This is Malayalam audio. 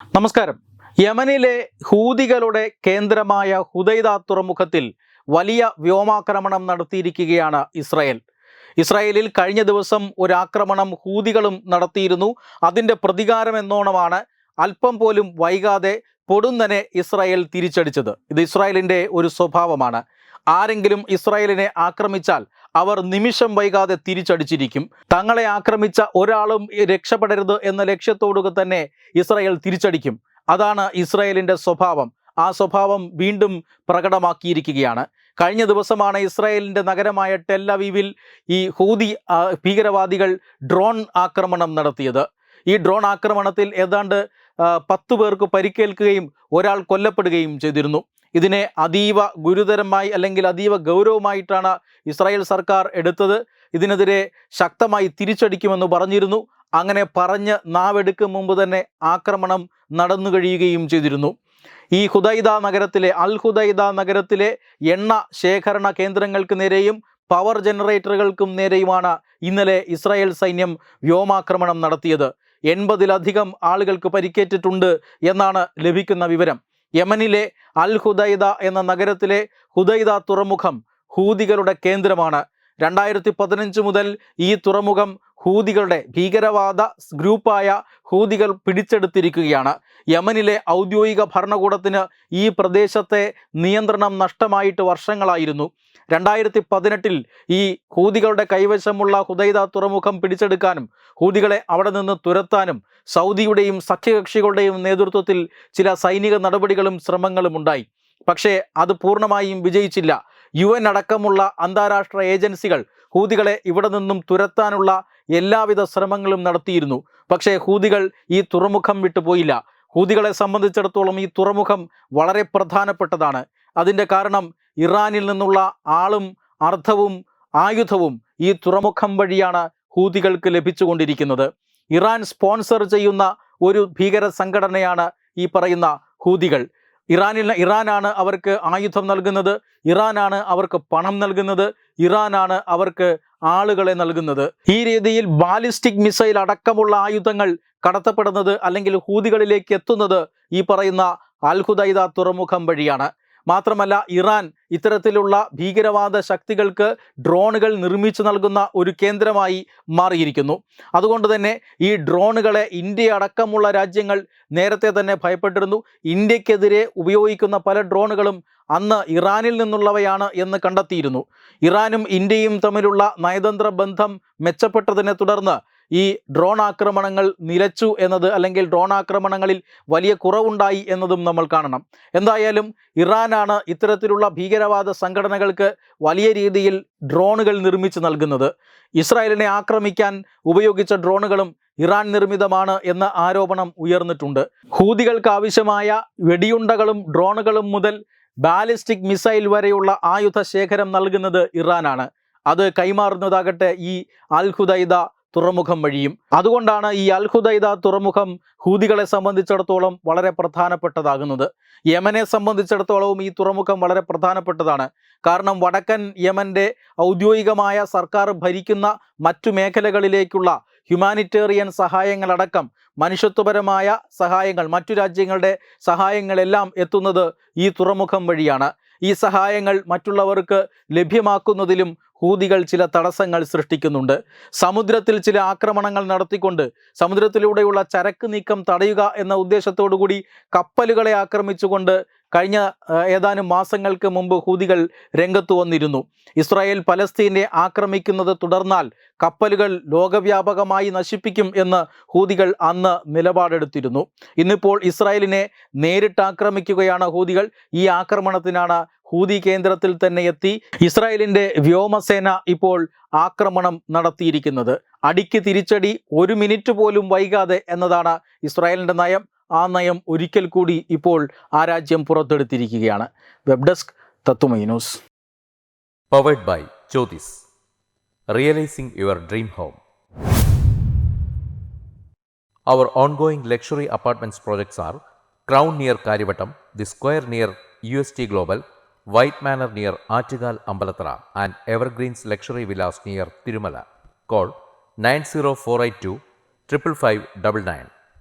നമസ്കാരം. യമനിലെ ഹൂതികളുടെ കേന്ദ്രമായ ഹുദൈദ തുറമുഖത്തിൽ വലിയ വ്യോമാക്രമണം നടത്തിയിരിക്കുകയാണ് ഇസ്രായേൽ. ഇസ്രായേലിൽ കഴിഞ്ഞ ദിവസം ഒരു ആക്രമണം ഹൂതികളും നടത്തിയിരുന്നു. അതിന്റെ പ്രതികാരം എന്നോണമാണ് അല്പം പോലും വൈകാതെ പൊടുന്നനെ ഇസ്രായേൽ തിരിച്ചടിച്ചത്. ഇത് ഇസ്രായേലിന്റെ ഒരു സ്വഭാവമാണ്. ആരെങ്കിലും ഇസ്രായേലിനെ ആക്രമിച്ചാൽ അവർ നിമിഷം വൈകാതെ തിരിച്ചടിച്ചിരിക്കും. തങ്ങളെ ആക്രമിച്ച ഒരാളും രക്ഷപ്പെടരുത് എന്ന ലക്ഷ്യത്തോടുക തന്നെ ഇസ്രായേൽ തിരിച്ചടിക്കും. അതാണ് ഇസ്രായേലിന്റെ സ്വഭാവം. ആ സ്വഭാവം വീണ്ടും പ്രകടമാക്കിയിരിക്കുകയാണ്. കഴിഞ്ഞ ദിവസമാണ് ഇസ്രായേലിന്റെ നഗരമായ ടെല്ലവീവിൽ ഈ ഹൂതി ഭീകരവാദികൾ ഡ്രോൺ ആക്രമണം നടത്തിയത്. ഈ ഡ്രോൺ ആക്രമണത്തിൽ ഏതാണ്ട് പത്ത് പേർക്ക് പരിക്കേൽക്കുകയും ഒരാൾ കൊല്ലപ്പെടുകയും ചെയ്തിരുന്നു. ഇതിനെ അതീവ ഗുരുതരമായി അല്ലെങ്കിൽ അതീവ ഗൗരവമായിട്ടാണ് ഇസ്രായേൽ സർക്കാർ എടുത്തത്. ഇതിനെതിരെ ശക്തമായി തിരിച്ചടിക്കുമെന്ന് പറഞ്ഞിരുന്നു. അങ്ങനെ പറഞ്ഞ് നാവെടുക്കും മുമ്പ് തന്നെ ആക്രമണം നടന്നു കഴിയുകയും ചെയ്തിരുന്നു. ഈ ഹുദൈദ നഗരത്തിലെ അൽ ഹുദൈദ നഗരത്തിലെ എണ്ണ ശേഖരണ കേന്ദ്രങ്ങൾക്ക് നേരെയും പവർ ജനറേറ്ററുകൾക്കും നേരെയുമാണ് ഇന്നലെ ഇസ്രായേൽ സൈന്യം വ്യോമാക്രമണം നടത്തിയത്. എൺപതിലധികം ആളുകൾക്ക് പരിക്കേറ്റിട്ടുണ്ട് എന്നാണ് ലഭിക്കുന്ന വിവരം. യമനിലെ അൽ ഹുദൈദ എന്ന നഗരത്തിലെ ഹുദൈദ തുറമുഖം ഹൂതികളുടെ കേന്ദ്രമാണ്. രണ്ടായിരത്തി പതിനഞ്ച് മുതൽ ഈ തുറമുഖം ഹൂതികളുടെ ഭീകരവാദ ഗ്രൂപ്പായ ഹൂതികൾ പിടിച്ചെടുത്തിരിക്കുകയാണ്. യമനിലെ ഔദ്യോഗിക ഭരണകൂടത്തിന് ഈ പ്രദേശത്തെ നിയന്ത്രണം നഷ്ടമായിട്ട് വർഷങ്ങളായിരുന്നു. രണ്ടായിരത്തി പതിനെട്ടിൽ ഈ ഹൂതികളുടെ കൈവശമുള്ള ഹുദൈദ തുറമുഖം പിടിച്ചെടുക്കാനും ഹൂതികളെ അവിടെ നിന്ന് തുരത്താനും സൗദിയുടെയും സഖ്യകക്ഷികളുടെയും നേതൃത്വത്തിൽ ചില സൈനിക നടപടികളും ശ്രമങ്ങളും ഉണ്ടായി. പക്ഷേ അത് പൂർണമായും വിജയിച്ചില്ല. യു എൻ അടക്കമുള്ള അന്താരാഷ്ട്ര ഏജൻസികൾ ഹൂതികളെ ഇവിടെ നിന്നും തുരത്താനുള്ള എല്ലാവിധ ശ്രമങ്ങളും നടത്തിയിരുന്നു. പക്ഷേ ഹൂതികൾ ഈ തുറമുഖം വിട്ടുപോയില്ല ഹൂതികളെ സംബന്ധിച്ചിടത്തോളം ഈ തുറമുഖം വളരെ പ്രധാനപ്പെട്ടതാണ്. അതിന്റെ കാരണം ഇറാനിൽ നിന്നുള്ള ആളും അർത്ഥവും ആയുധവും ഈ തുറമുഖം വഴിയാണ് ഹൂതികൾക്ക് ലഭിച്ചുകൊണ്ടിരിക്കുന്നത്. ഇറാൻ സ്പോൺസർ ചെയ്യുന്ന ഒരു ഭീകര സംഘടനയാണ് ഈ പറയുന്ന ഹൂതികൾ. ഇറാനിൽ ഇറാനാണ് അവർക്ക് ആയുധം നൽകുന്നത് ഇറാനാണ് അവർക്ക് പണം നൽകുന്നത് ഇറാനാണ് അവർക്ക് ആളുകളെ നൽകുന്നത്. ഈ രീതിയിൽ ബാലിസ്റ്റിക് മിസൈൽ അടക്കമുള്ള ആയുധങ്ങൾ കടത്തപ്പെടുന്നത് അല്ലെങ്കിൽ ഹൂതികളിലേക്ക് എത്തുന്നത് ഈ പറയുന്ന അൽഹുദൈദ തുറമുഖം വഴിയാണ്. മാത്രമല്ല ഇറാൻ ഇത്തരത്തിലുള്ള ഭീകരവാദ ശക്തികൾക്ക് ഡ്രോണുകൾ നിർമ്മിച്ചു നൽകുന്ന ഒരു കേന്ദ്രമായി മാറിയിരിക്കുന്നു. അതുകൊണ്ട് തന്നെ ഈ ഡ്രോണുകളെ ഇന്ത്യ അടക്കമുള്ള രാജ്യങ്ങൾ നേരത്തെ തന്നെ ഭയപ്പെട്ടിരുന്നു. ഇന്ത്യക്കെതിരെ ഉപയോഗിക്കുന്ന പല ഡ്രോണുകളും അന്ന് ഇറാനിൽ നിന്നുള്ളവയാണ് എന്ന് കണ്ടെത്തിയിരുന്നു. ഇറാനും ഇന്ത്യയും തമ്മിലുള്ള നയതന്ത്ര ബന്ധം മെച്ചപ്പെട്ടതിനെ തുടർന്ന് ഈ ഡ്രോൺ ആക്രമണങ്ങൾ നിലച്ചു എന്നത് അല്ലെങ്കിൽ ഡ്രോൺ ആക്രമണങ്ങളിൽ വലിയ കുറവുണ്ടായി എന്നതും നമ്മൾ കാണണം. എന്തായാലും ഇറാനാണ് ഇത്തരത്തിലുള്ള ഭീകരവാദ സംഘടനകൾക്ക് വലിയ രീതിയിൽ ഡ്രോണുകൾ നിർമ്മിച്ച് നൽകുന്നത്. ഇസ്രായേലിനെ ആക്രമിക്കാൻ ഉപയോഗിച്ച ഡ്രോണുകളും ഇറാൻ നിർമ്മിതമാണ് എന്ന ആരോപണം ഉയർന്നിട്ടുണ്ട്. ഹൂതികൾക്ക് ആവശ്യമായ വെടിയുണ്ടകളും ഡ്രോണുകളും മുതൽ ബാലിസ്റ്റിക് മിസൈൽ വരെയുള്ള ആയുധ ശേഖരം നൽകുന്നത് ഇറാനാണ്. അത് കൈമാറുന്നതാകട്ടെ ഈ അൽഹുദൈദ തുറമുഖം വഴിയും. അതുകൊണ്ടാണ് ഈ അൽഹുദൈദ തുറമുഖം ഹൂതികളെ സംബന്ധിച്ചിടത്തോളം വളരെ പ്രധാനപ്പെട്ടതാകുന്നത്. യമനെ സംബന്ധിച്ചിടത്തോളവും ഈ തുറമുഖം വളരെ പ്രധാനപ്പെട്ടതാണ്. കാരണം വടക്കൻ യമന്റെ ഔദ്യോഗികമായ സർക്കാർ ഭരിക്കുന്ന മറ്റു മേഖലകളിലേക്കുള്ള ഹ്യൂമാനിറ്റേറിയൻ സഹായങ്ങളടക്കം മനുഷ്യത്വപരമായ സഹായങ്ങൾ മറ്റു രാജ്യങ്ങളുടെ സഹായങ്ങളെല്ലാം എത്തുന്നത് ഈ തുറമുഖം വഴിയാണ്. ഈ സഹായങ്ങൾ മറ്റുള്ളവർക്ക് ലഭ്യമാക്കുന്നതിലും ഹൂതികൾ ചില തടസ്സങ്ങൾ സൃഷ്ടിക്കുന്നുണ്ട്. സമുദ്രത്തിൽ ചില ആക്രമണങ്ങൾ നടത്തിക്കൊണ്ട് സമുദ്രത്തിലൂടെയുള്ള ചരക്ക് നീക്കം തടയുക എന്ന ഉദ്ദേശത്തോടു കൂടി കപ്പലുകളെ ആക്രമിച്ചുകൊണ്ട് കഴിഞ്ഞ ഏതാനും മാസങ്ങൾക്ക് മുമ്പ് ഹൂതികൾ രംഗത്തു വന്നിരുന്നു. ഇസ്രായേൽ പലസ്തീനെ ആക്രമിക്കുന്നത് തുടർന്നാൽ കപ്പലുകൾ ലോകവ്യാപകമായി നശിപ്പിക്കും എന്ന് ഹൂതികൾ അന്ന് നിലപാടെടുത്തിരുന്നു. ഇന്നിപ്പോൾ ഇസ്രായേലിനെ നേരിട്ട് ആക്രമിക്കുകയാണ് ഹൂതികൾ. ഈ ആക്രമണത്തിനാണ് ഹൂതി കേന്ദ്രത്തിൽ തന്നെ എത്തി. ഇസ്രായേലിന്റെ വ്യോമസേന ഇപ്പോൾ ആക്രമണം നടത്തിയിരിക്കുന്നത്. അടിക്ക് തിരിച്ചടി ഒരു മിനിറ്റ് പോലും വൈകാതെ എന്നതാണ് ഇസ്രായേലിന്റെ നയം. ആ നയം ഒരിക്കൽ കൂടി ഇപ്പോൾ ആ രാജ്യം പുറത്തെടുത്തിരിക്കുകയാണ് വെബ് ഡെസ്ക് തത്തുമൈ news Powered by Jyotis. Realizing your dream home. Our ongoing luxury apartments projects are Crown near Karivattam, The Square near UST Global, White Manor near Artigal Ambalatra, and Evergreens Luxury Villas near Tirumala. Call 90482 55599.